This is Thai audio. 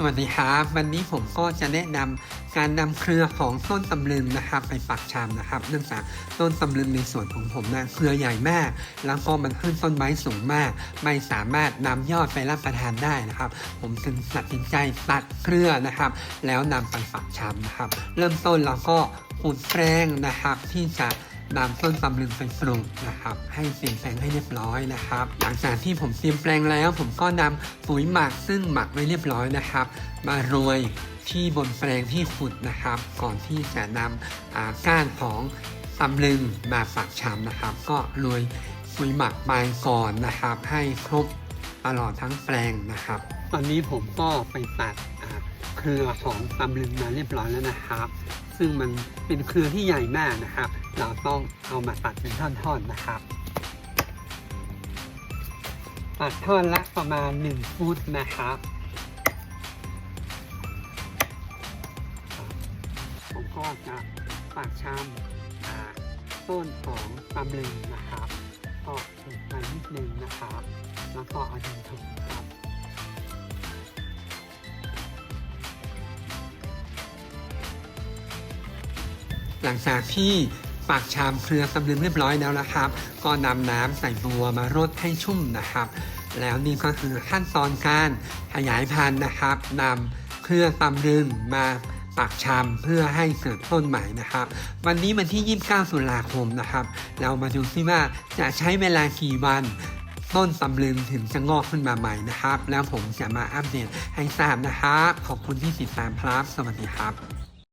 สวัสดีครับวันนี้ผมก็จะแนะนำการนำเครือของต้นตำลึงนะครับ ไปปักชำนะครับ เนื่องจากต้นตำลึงในสวนของผมนะเครือใหญ่มาก แล้วก็มันขึ้นต้นไม้สูงมาก ไม่สามารถนำยอดไปรับประทานได้นะครับ ผมจึงตัดสินใจตัดเครือนะครับ แล้วนำไปปักชำนะครับ เริ่มต้นเราก็ขุดแปลงนะครับที่จะ นำต้นตำลึงไปปลูกนะครับ ให้เตรียมแปลงให้เรียบร้อยนะครับ หลังจากที่ผมเตรียมแปลงแล้ว ผมก็นำปุ๋ยหมักซึ่งหมักไว้เรียบร้อยนะครับ มาโรยที่บนแปลงที่ขุดนะครับ ก่อนที่จะนำก้านของตำลึงมาฝักชำนะครับ ก็โรยปุ๋ยหมักไปก่อนนะครับ ให้ครบตลอดทั้งแปลงนะครับ ตอนนี้ผมก็ไปตัดเครือของตำลึงมาเรียบร้อยแล้วนะครับ ซึ่งมันเป็นเครือที่ใหญ่มากนะครับ เราต้องเอามาตัดเป็นท่อนๆนะครับตัดท่อนละประมาณ 1 ฟุตนะครับผมก็จะปักชำอ่าต้นของตำลึงนะครับก็ถูกไปนิดนึงนะครับ แล้วก็เอาดินถมครับหลังจากที่ ปากชามเครือตำลึงเรียบร้อยแล้วนะครับ ก็นำน้ำใส่บัวมารดให้ชุ่มนะครับ แล้วนี่ก็คือขั้นตอนการขยายพันธุ์นะครับนำเครือตำลึงมาปักชำเพื่อให้เกิดต้นใหม่นะครับ วันนี้วันที่ 29ตุลาคมนะครับ เรามาดูซิว่าจะใช้เวลากี่วันต้นตำลึงถึงจะงอกขึ้นมาใหม่นะครับ แล้วผมจะมาอัปเดตให้ทราบนะครับ ขอบคุณที่ติดตามครับ สวัสดีครับ